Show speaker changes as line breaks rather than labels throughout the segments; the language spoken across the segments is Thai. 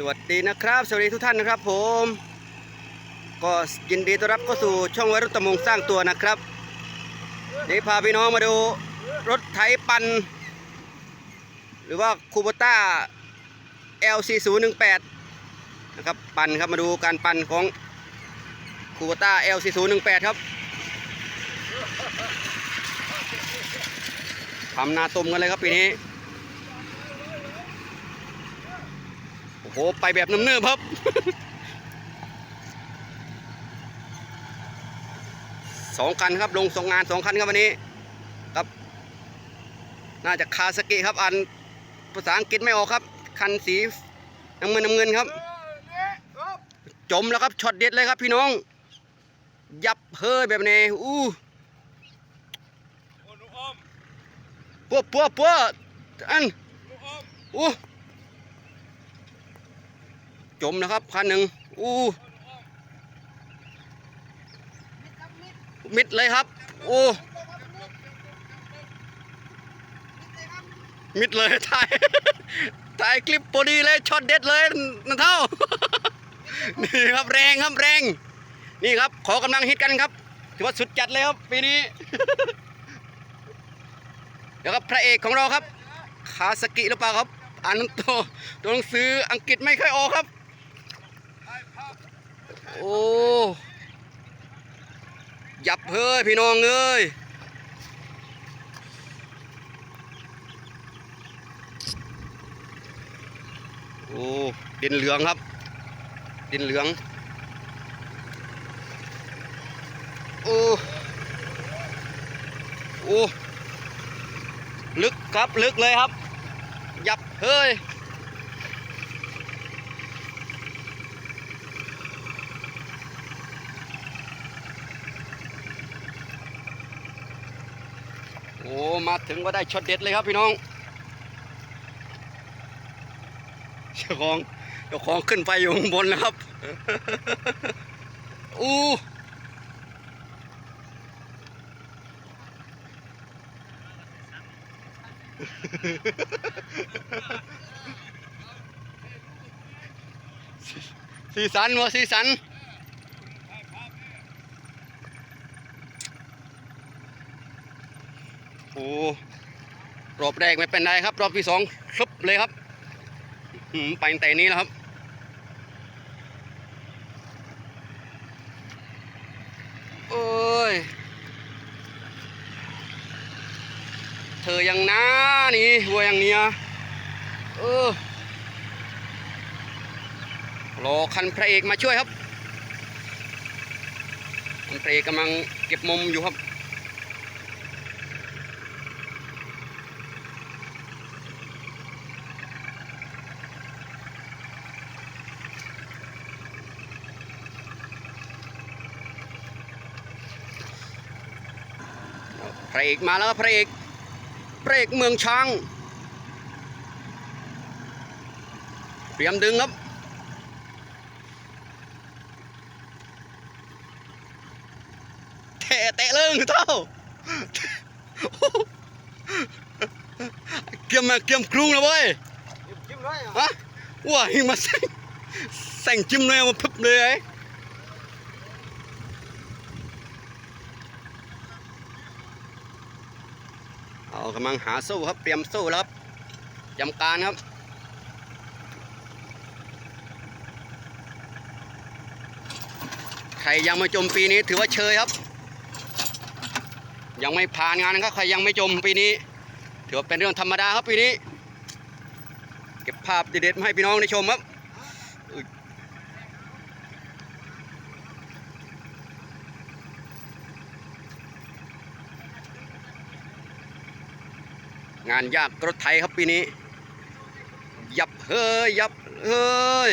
สวัสดีนะครับ สวัสดีทุกท่านนะครับผม ก็ยินดีต้อนรับเข้าสู่ช่องวัยรุ่นตะมงสร้างตัวนะครับนี่พาพี่น้องมาดูรถไถปัน หรือว่าคูโบต้า L4018 นะครับปันครับมาดูการปันของคูโบต้า L4018 ครับทำนาตุมกันเลยครับปีนี้ โอ้โห ไปแบบน้ำเนิบครับ สองคันครับ ลงสองงานสองคันครับวันนี้ครับ น่าจะคาสกิครับอ่านภาษาอังกฤษไม่ออกครับ คันสีน้ำเงินน้ำเงินครับ จมแล้วครับช็อตเด็ดเลยครับพี่น้อง ยับเฮ้ยแบบนี้อู้ปัวปัวปัวอันอู้ จมนะครับคันหนึ่งอู้มิดเลยครับโอ้มิดเลยถ่ายถ่ายคลิปพอดีเลยช็อตเด็ดเลยนะเท่านี่ครับแรงครับแรง นี่ครับ ขอกำลังฮิตกันครับ ถือว่าสุดจัดเลยครับปีนี้เดี๋ยวครับพระเอกของเราครับ คาสกิหรือเปล่าครับอ่านตัวตัวหนังสืออังกฤษไม่ค่อยออกครับ โอ้ยับเฮ้ยพี่น้องเอ้ยโอ้ดินเหลืองครับ ดินเหลือง โอ้โอ้ลึกครับลึกเลยครับ ยับเฮ้ย โอ้ มาถึงก็ได้ช็อตเด็ดเลยครับพี่น้องเจ้าของเจ้าของขึ้นไปอยู่ข้างบนแล้วครับอู้สีสันวะสีสัน อ้รอบแรกไม่เป็นไรครับ รอบที่สองครึบเลยครับไปแต่นี้แล้วครับโอ้ย เธอยังน้านี่วัวอย่างเนี้ยเออรอคันพระเอกมาช่วยครับคันพระเอกกำลังเก็บมุมอยู่ครับ ระเอกมาแล้วครับพระเอกพระเอกเมืองช้างเตรียมดึงครับเตะเตะเรื่องเท่าเกี่ยมมาเกี่ยมกรุงนะเว้ย
จิ้มด้วยเหรอ
ฮะว้าหิมาแสงแสงจิ้มเลยมาพึบเลยไอ้ เอากำลังหาสู้ครับ เตรียมสู้แล้วครับจำการครับใครยังไม่จมปีนี้ถือว่าเชยครับ ยังไม่ผ่านงานนะครับใครยังไม่จมปีนี้ ถือว่าเป็นเรื่องธรรมดาครับปีนี้ เก็บภาพเด็ดๆมาให้พี่น้องได้ชมครับ งานยากรถไทยครับปีนี้ ยับเฮ้ย ยับเฮ้ย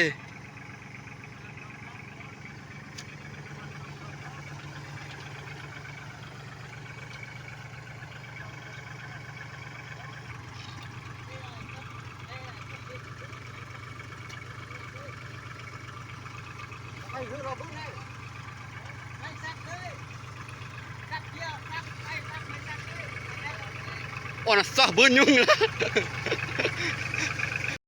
ไอ้ คือเร